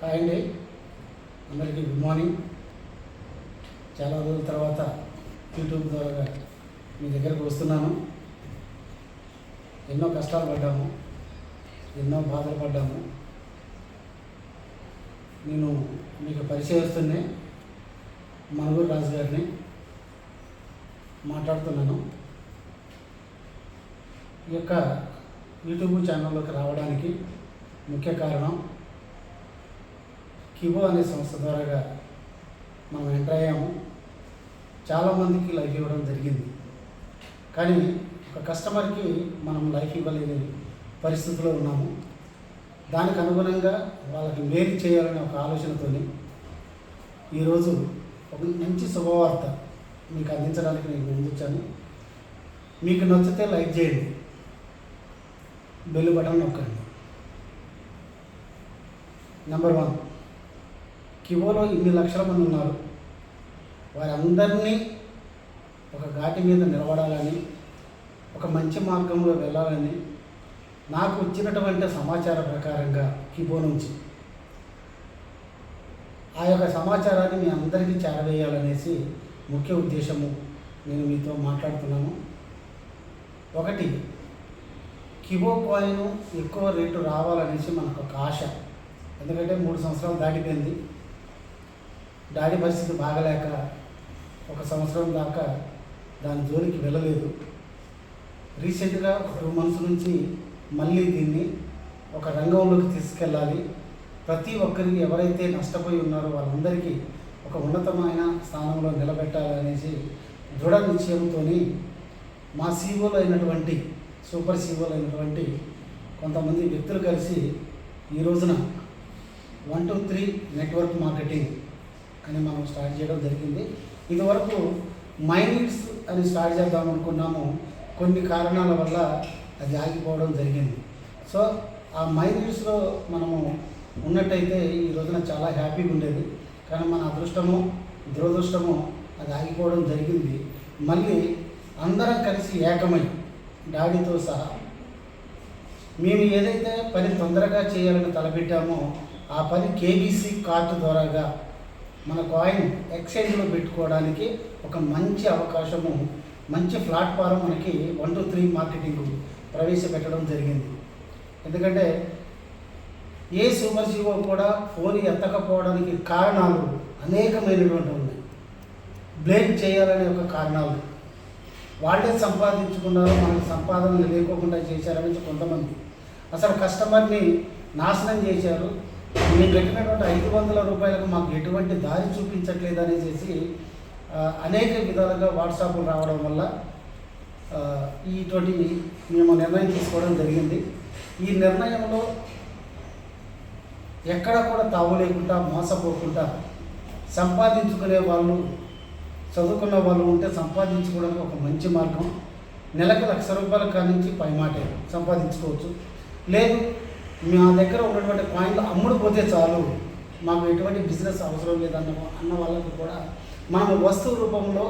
Hi అండి అందరికీ good morning చాలా రోజుల తర్వాత యూట్యూబ్ ద్వారా మీ దగ్గరకు వస్తున్నాను. ఎన్నో కష్టాలు పడ్డాము. ఎన్నో బాధలు పడ్డాము. నేను మీకు పరిచయస్తున్నే మనుగూరు రాజు గారిని మాట్లాడుతున్నాను. ఈ యొక్క యూట్యూబ్ ఛానల్లోకి రావడానికి ముఖ్య కారణం కిబో అనే సంస్థ ద్వారాగా మనం ఎంటర్ అయ్యాము. చాలామందికి లైఫ్ ఇవ్వడం జరిగింది. కానీ ఒక కస్టమర్కి మనం లైఫ్ ఇవ్వలేని పరిస్థితిలో ఉన్నాము. దానికి అనుగుణంగా వాళ్ళకి మేలు చేయాలనే ఒక ఆలోచనతోని ఈరోజు ఒక మంచి శుభవార్త మీకు అందించడానికి నేను ముందుచ్చాను. మీకు నచ్చితే లైక్ చేయండి. బెల్ బటన్ నొక్కండి. Number one. కివోలో ఇన్ని లక్షల మంది ఉన్నారు. వారందరినీ ఒక ఘాటి మీద నిలబడాలని ఒక మంచి మార్గంలో వెళ్ళాలని నాకు వచ్చినటువంటి సమాచారం ప్రకారంగా కిబో నుంచి. ఆ యొక్క సమాచారాన్ని మీ అందరికీ చేరవేయాలనేసి ముఖ్య ఉద్దేశము నేను మీతో మాట్లాడుతున్నాను. ఒకటి కిబో కాయిన్ ఎక్కువ రేటు రావాలనేసి మనకు ఒక ఆశ. ఎందుకంటే మూడు సంవత్సరాలు దాటిపోయింది. డాడీ పరిస్థితి బాగలేక ఒక సంవత్సరం దాకా దాని జోలికి వెళ్ళలేదు. రీసెంట్గా ఒక టూ మంత్స్ నుంచి మళ్ళీ దీన్ని ఒక రంగంలోకి తీసుకెళ్ళాలి. ప్రతి ఒక్కరికి ఎవరైతే నష్టపోయి ఉన్నారో వాళ్ళందరికీ ఒక ఉన్నతమైన స్థానంలో నిలబెట్టాలనేసి దృఢ నిశ్చయంతో మా సీఓలో అయినటువంటి సూపర్ సీఓలో అయినటువంటి కొంతమంది వ్యక్తులు కలిసి ఈ రోజున one two three network marketing అని మనం స్టార్ట్ చేయడం జరిగింది. ఇదివరకు మైనిట్స్ అని స్టార్ట్ చేద్దాం అనుకున్నాము. కొన్ని కారణాల వల్ల అది ఆగిపోవడం జరిగింది. సో ఆ మైనిట్స్లో మనము ఉన్నట్టయితే ఈ రోజున చాలా హ్యాపీగా ఉండేది. కానీ మన అదృష్టము దురదృష్టము అది ఆగిపోవడం జరిగింది. మళ్ళీ అందరం కలిసి ఏకమై డాడీతో సహా మేము ఏదైతే పని తొందరగా చేయాలని తలపెట్టామో ఆ పని కేబీసీ కార్డు ద్వారాగా మన కాయిన్ ఎక్స్చేంజ్లో పెట్టుకోవడానికి ఒక మంచి అవకాశము మంచి ప్లాట్ఫారం మనకి వన్ టూ త్రీ మార్కెటింగ్ ప్రవేశపెట్టడం జరిగింది. ఎందుకంటే ఏ సూపర్ జీవో కూడా ఫోన్ ఎత్తకపోవడానికి కారణాలు అనేకమైనటువంటి ఉన్నాయి. బ్లేమ్ చేయాలనే ఒక కారణాలు. వాళ్ళే సంపాదించుకున్నారు మనకు సంపాదన లేకోకుండా చేశారనేది కొంతమంది. అసలు కస్టమర్ని నాశనం చేశారు మేము పెట్టినటువంటి ఐదు వందల రూపాయలకు మాకు ఎటువంటి దారి చూపించట్లేదు అనేసి అనేక విధాలుగా వాట్సాప్లు రావడం వల్ల ఆ, ఇటువంటి మేము నిర్ణయం తీసుకోవడం జరిగింది. ఈ నిర్ణయంలో ఎక్కడ కూడా తావు లేకుండా మోసపోకుండా సంపాదించుకునే వాళ్ళు చదువుకున్న వాళ్ళు ఉంటే సంపాదించుకోవడానికి ఒక మంచి మార్గం. నెలకు లక్ష రూపాయల కానించి పైమాటే సంపాదించుకోవచ్చు. లేదు మా దగ్గర ఉన్నటువంటి కాయిన్లు అమ్ముడుపోతే చాలు. మాకు ఎటువంటి బిజినెస్ అవసరం లేదన్న అన్న వాళ్ళకు కూడా మనం వస్తువు రూపంలో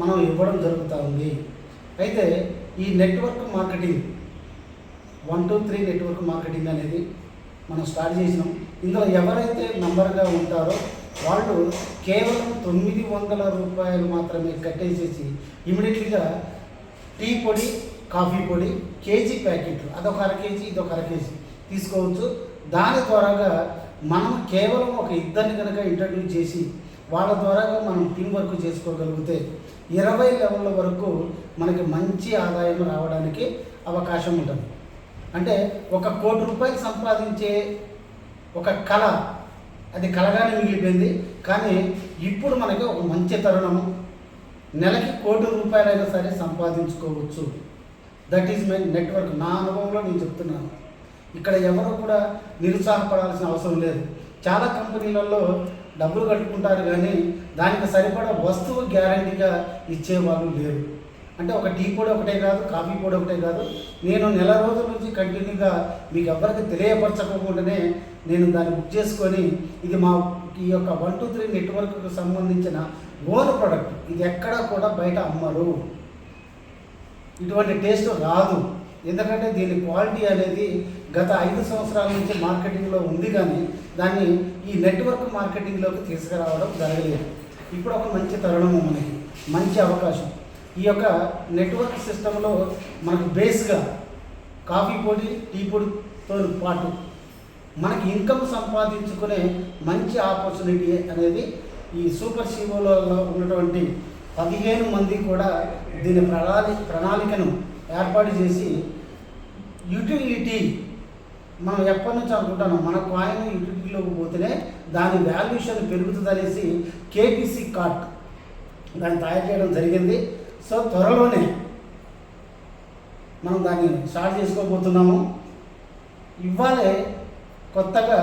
మనం ఇవ్వడం జరుగుతూ ఉంది. అయితే ఈ network marketing one two three network marketing అనేది మనం స్టార్ట్ చేసినాం. ఇందులో ఎవరైతే నంబర్గా ఉంటారో వాళ్ళు కేవలం తొమ్మిది వందల రూపాయలు మాత్రమే కట్టేసేసి ఇమీడియట్లీగా టీ పొడి కాఫీ పొడి కేజీ ప్యాకెట్లు. అదొక అర కేజీ ఇదొక అర కేజీ. తీసుకోవచ్చు. దాని ద్వారాగా మనం కేవలం ఒక ఇద్దరిని కనుక ఇంట్రడ్యూస్ చేసి వాళ్ళ ద్వారాగా మనం టీం వర్క్ చేసుకోగలిగితే ఇరవై లెవెల్ల వరకు మనకి మంచి ఆదాయం రావడానికి అవకాశం ఉంటుంది. అంటే ఒక కోటి రూపాయలు సంపాదించే ఒక కళ అది కలగానే మిగిలిపోయింది. కానీ ఇప్పుడు మనకి ఒక మంచి తరుణము. నెలకి కోటి రూపాయలైనా సరే సంపాదించుకోవచ్చు. దట్ ఈజ్ మై నెట్వర్క్ నా అనుభవంలో నేను చెప్తున్నాను. ఇక్కడ ఎవరు కూడా నిరుత్సాహపడాల్సిన అవసరం లేదు. చాలా కంపెనీలలో డబ్బులు కట్టుకుంటారు కానీ దానికి సరిపడా వస్తువు గ్యారంటీగా ఇచ్చేవాళ్ళు లేరు. అంటే ఒక టీ పొడి ఒకటే కాదు కాఫీ పొడి ఒకటే కాదు. నేను నెల రోజుల నుంచి కంటిన్యూగా మీకు ఎవరికి తెలియపరచకుండానే నేను దాన్ని బుక్ చేసుకొని ఇది మా ఈ యొక్క వన్ టూ త్రీ నెట్వర్క్కు సంబంధించిన ఓన్ ప్రొడక్ట్. ఇది ఎక్కడా కూడా బయట అమ్మరు. ఇటువంటి టేస్ట్ రాదు. ఎందుకంటే దీని క్వాలిటీ అనేది గత ఐదు సంవత్సరాల నుంచి మార్కెటింగ్లో ఉంది కానీ దాన్ని ఈ నెట్వర్క్ మార్కెటింగ్లోకి తీసుకురావడం జరగలేదు. ఇప్పుడు ఒక మంచి తరుణము మనకి మంచి అవకాశం. ఈ యొక్క నెట్వర్క్ సిస్టంలో మనకు బేస్గా కాఫీ పొడి టీ పొడితో పాటు మనకి ఇన్కమ్ సంపాదించుకునే మంచి ఆపర్చునిటీ అనేది ఈ సూపర్ సీఓలో ఉన్నటువంటి పదిహేను మంది కూడా దీని ప్రణాళి ప్రణాళికను ఏర్పాటు చేసి యూటిలిటీ మనం ఎప్పటి నుంచి అనుకుంటాను మన కాయిన్ యూటిలిటీలోకి పోతేనే దాని వాల్యుయేషన్ పెరుగుతుంది అనేసి కేపీసీ కార్ట్ దాన్ని తయారు చేయడం జరిగింది. సో త్వరలోనే మనం దాన్ని స్టార్ట్ చేసుకోబోతున్నాము. ఇవాళే కొత్తగా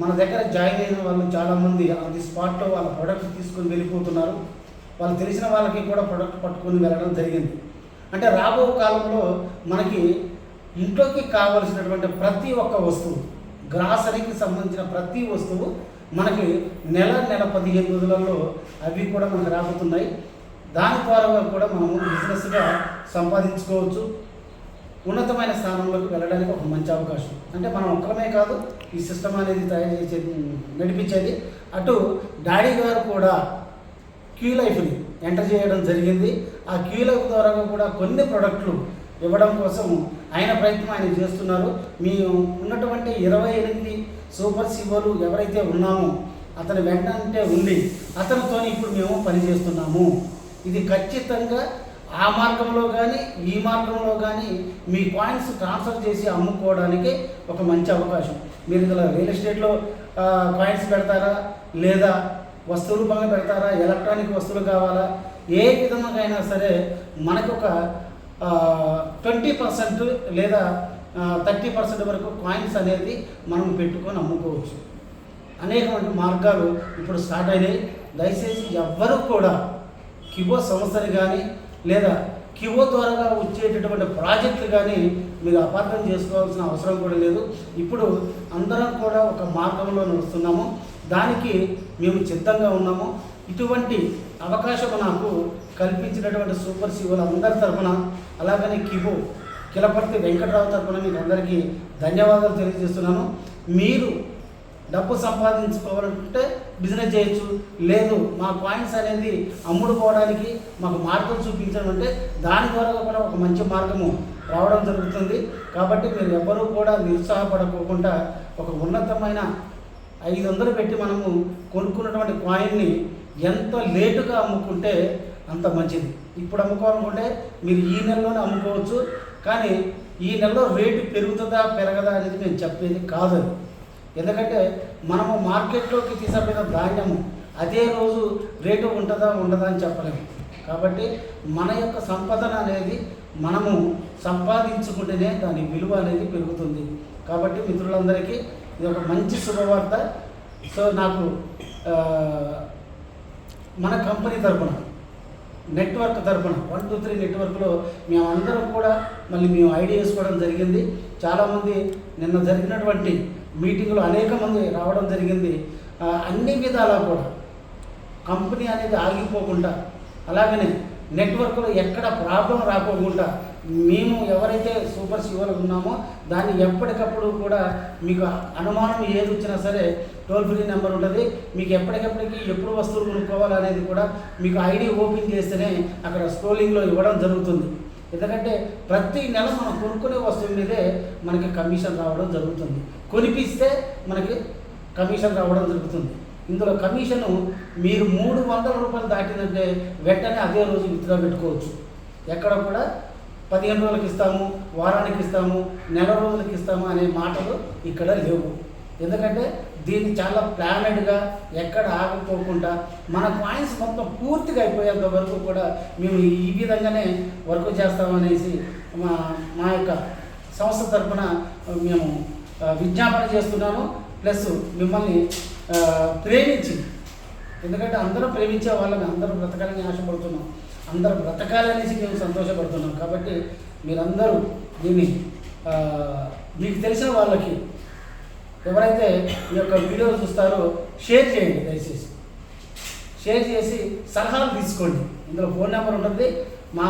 మన దగ్గర జాయిన్ అయిన వాళ్ళు చాలామంది అది స్పాట్లో వాళ్ళ ప్రోడక్ట్ తీసుకొని వెళ్ళిపోతున్నారు. వాళ్ళు తెలిసిన వాళ్ళకి కూడా ప్రొడక్ట్ పట్టుకొని వెళ్ళడం జరిగింది. అంటే రాబో కాలంలో మనకి ఇంట్లోకి కావలసినటువంటి ప్రతి ఒక్క వస్తువు గ్రాసరీకి సంబంధించిన ప్రతి వస్తువు మనకి నెల నెల పదిహేను రోజులలో అవి కూడా మనకు రాబోతున్నాయి. దాని ద్వారా కూడా మనము బిజినెస్గా సంపాదించుకోవచ్చు. ఉన్నతమైన స్థానంలోకి వెళ్ళడానికి ఒక మంచి అవకాశం. అంటే మనం ఒక్కరమే కాదు ఈ సిస్టమ్ అనేది తయారు చేసేది నడిపించేది. అటు డాడీ గారు కూడా క్యూ లైఫ్ని ఎంటర్ చేయడం జరిగింది. ఆ క్యూ లైఫ్ ద్వారా కూడా కొన్ని ప్రొడక్ట్లు ఇవ్వడం కోసం ఆయన ప్రయత్నం ఆయన చేస్తున్నారు. మేము ఉన్నటువంటి ఇరవై ఎనిమిది సూపర్ సివోలు ఎవరైతే ఉన్నామో అతను వెంటనే ఉంది. అతనితో ఇప్పుడు మేము పనిచేస్తున్నాము. ఇది ఖచ్చితంగా ఆ మార్గంలో కానీ ఈ మార్గంలో కానీ మీ పాయింట్స్ ట్రాన్స్ఫర్ చేసి అమ్ముకోవడానికి ఒక మంచి అవకాశం. మీరు ఇలా రియల్ ఎస్టేట్లో కాయిన్స్ పెడతారా? లేదా వస్తువులు బాగా పెడతారా? ఎలక్ట్రానిక్ వస్తువులు కావాలా? ఏ విధంగా అయినా సరే మనకు ఒక ట్వంటీ పర్సెంట్ లేదా థర్టీ పర్సెంట్ వరకు కాయిన్స్ అనేది మనం పెట్టుకొని అమ్ముకోవచ్చు. అనేకమైన మార్గాలు ఇప్పుడు స్టార్ట్ అయినాయి. దయచేసి ఎవ్వరూ కూడా కివో సంస్థని కానీ లేదా కివో ద్వారా వచ్చేటటువంటి ప్రాజెక్టులు కానీ మీరు అపార్థం చేసుకోవాల్సిన అవసరం కూడా లేదు. ఇప్పుడు అందరం కూడా ఒక మార్గంలో నడుస్తున్నాము. దానికి మేము సిద్ధంగా ఉన్నాము. ఇటువంటి అవకాశం నాకు కల్పించినటువంటి సూపర్ సీఓలు అందరి తరఫున అలాగనే కిబో కిలపర్తి వెంకటరావు తరఫున మీకు అందరికీ ధన్యవాదాలు తెలియజేస్తున్నాను. మీరు డబ్బు సంపాదించుకోవాలంటే బిజినెస్ చేయొచ్చు లేదు మా పాయింట్స్ అనేది అమ్ముడుకోవడానికి మాకు మార్గం చూపించడం అంటే దాని ద్వారా కూడా ఒక మంచి మార్గము రావడం జరుగుతుంది. కాబట్టి మీరు ఎవరూ కూడా నిరుత్సాహపడకోకుండా ఒక ఉన్నతమైన ఐదు వందలు పెట్టి మనము కొనుక్కున్నటువంటి కాయిన్ని ఎంత లేటుగా అమ్ముకుంటే అంత మంచిది. ఇప్పుడు అమ్ముకోవాలనుకుంటే మీరు ఈ నెలలోనే అమ్ముకోవచ్చు కానీ ఈ నెలలో రేటు పెరుగుతుందా పెరగదా అనేది నేను చెప్పేది కాదు ఎందుకంటే మనము మార్కెట్లోకి తీసుకుపోయిన ధాన్యము అదే రోజు రేటు ఉంటుందా ఉండదా అని చెప్పలేము. కాబట్టి మన యొక్క సంపదన అనేది మనము సంపాదించుకుంటేనే దాని విలువ అనేది పెరుగుతుంది. కాబట్టి మిత్రులందరికీ ఇది ఒక మంచి శుభవార్త. సో నాకు మన కంపెనీ తరఫున నెట్వర్క్ తరఫున వన్ టూ త్రీ నెట్వర్క్లో మేమందరం కూడా మళ్ళీ మేము ఐడియా వేసుకోవడం జరిగింది. చాలామంది నిన్న జరిగినటువంటి మీటింగ్లో అనేక మంది రావడం జరిగింది. అన్ని విధాలా కూడా కంపెనీ అనేది ఆగిపోకుండా అలాగనే నెట్వర్క్లో ఎక్కడ ప్రాబ్లం రాకోకుండా మేము ఎవరైతే సూపర్ సివర్ ఉన్నామో దాన్ని ఎప్పటికప్పుడు కూడా మీకు అనుమానం ఏది వచ్చినా సరే టోల్ ఫ్రీ నెంబర్ ఉంటుంది. మీకు ఎప్పటికప్పటికి ఎప్పుడు వస్తువులు కొనుక్కోవాలనేది కూడా మీకు ఐడి ఓపెన్ చేస్తేనే అక్కడ స్క్రోలింగ్లో ఇవ్వడం జరుగుతుంది. ఎందుకంటే ప్రతి నెల మనం కొనుక్కునే వస్తువు మీదే మనకి కమిషన్ రావడం జరుగుతుంది. కొనిపిస్తే మనకి కమిషన్ రావడం జరుగుతుంది. ఇందులో కమిషను మీరు మూడు వందల రూపాయలు దాటిందంటే వెంటనే అదే రోజు విత్డ్రా పెట్టుకోవచ్చు. ఎక్కడ కూడా పదిహేను రోజులకి ఇస్తాము వారానికి ఇస్తాము నెల రోజులకి ఇస్తాము అనే మాటలు ఇక్కడ లేవు. ఎందుకంటే దీన్ని చాలా ప్లానెడ్గా ఎక్కడ ఆగిపోకుండా మన పాయింట్స్ మొత్తం పూర్తిగా అయిపోయేంత వరకు కూడా మేము ఈ విధంగానే వర్క్ చేస్తామనేసి మా మా యొక్క సంస్థ తరఫున మేము విజ్ఞాపన చేస్తున్నాము ప్లస్ మిమ్మల్ని ప్రేమించి ఎందుకంటే అందరూ ప్రేమించే వాళ్ళని అందరూ బ్రతకాలని ఆశపడుతున్నాం. అందరూ బ్రతకాలనేసి మేము సంతోషపడుతున్నాం. కాబట్టి మీరందరూ దీన్ని మీకు తెలిసిన వాళ్ళకి ఎవరైతే ఈ యొక్క వీడియో చూస్తారో షేర్ చేయండి దయచేసి. షేర్ చేసి సలహాలు తీసుకోండి. ఇందులో ఫోన్ నెంబర్ ఉంటుంది. మా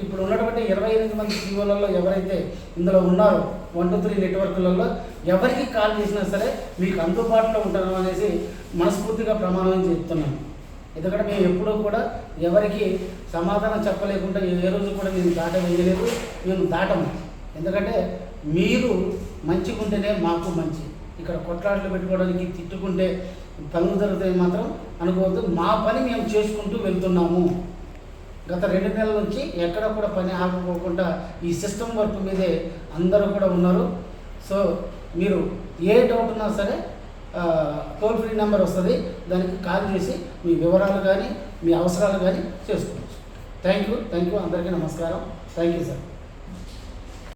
ఇప్పుడు ఉన్నటువంటి ఇరవై ఎనిమిది మంది సీఓలలో ఎవరైతే ఇందులో ఉన్నారో వన్ టూ త్రీ నెట్వర్క్లలో ఎవరికి కాల్ చేసినా సరే మీకు అందుబాటులో ఉంటాను అనేసి మనస్ఫూర్తిగా ప్రమాణం చెప్తున్నాను ఎందుకంటే మేము ఎప్పుడూ కూడా ఎవరికి సమాధానం చెప్పలేకుండా ఏ రోజు కూడా మేము దాట వేయలేదు మేము దాటము. ఎందుకంటే మీరు మంచిగా ఉంటేనే మాకు మంచి. ఇక్కడ కొట్లాటలు పెట్టుకోవడానికి తిట్టుకుంటే పనులు జరుగుతాయి మాత్రం అనుకోవద్దు. మా పని మేము చేసుకుంటూ వెళ్తున్నాము. గత రెండు నెలల నుంచి ఎక్కడ కూడా పని ఆగిపోకుండా ఈ సిస్టమ్ వర్క్ మీదే అందరూ కూడా ఉన్నారు. సో మీరు ఏ డౌట్ ఉన్నా సరే టోల్ ఫ్రీ నెంబర్ వస్తుంది. దానికి కాల్ చేసి మీ వివరాలు కానీ మీ అవసరాలు కానీ చేసుకోవచ్చు. థ్యాంక్ యూ థ్యాంక్ యూ అందరికీ నమస్కారం. Thank you sir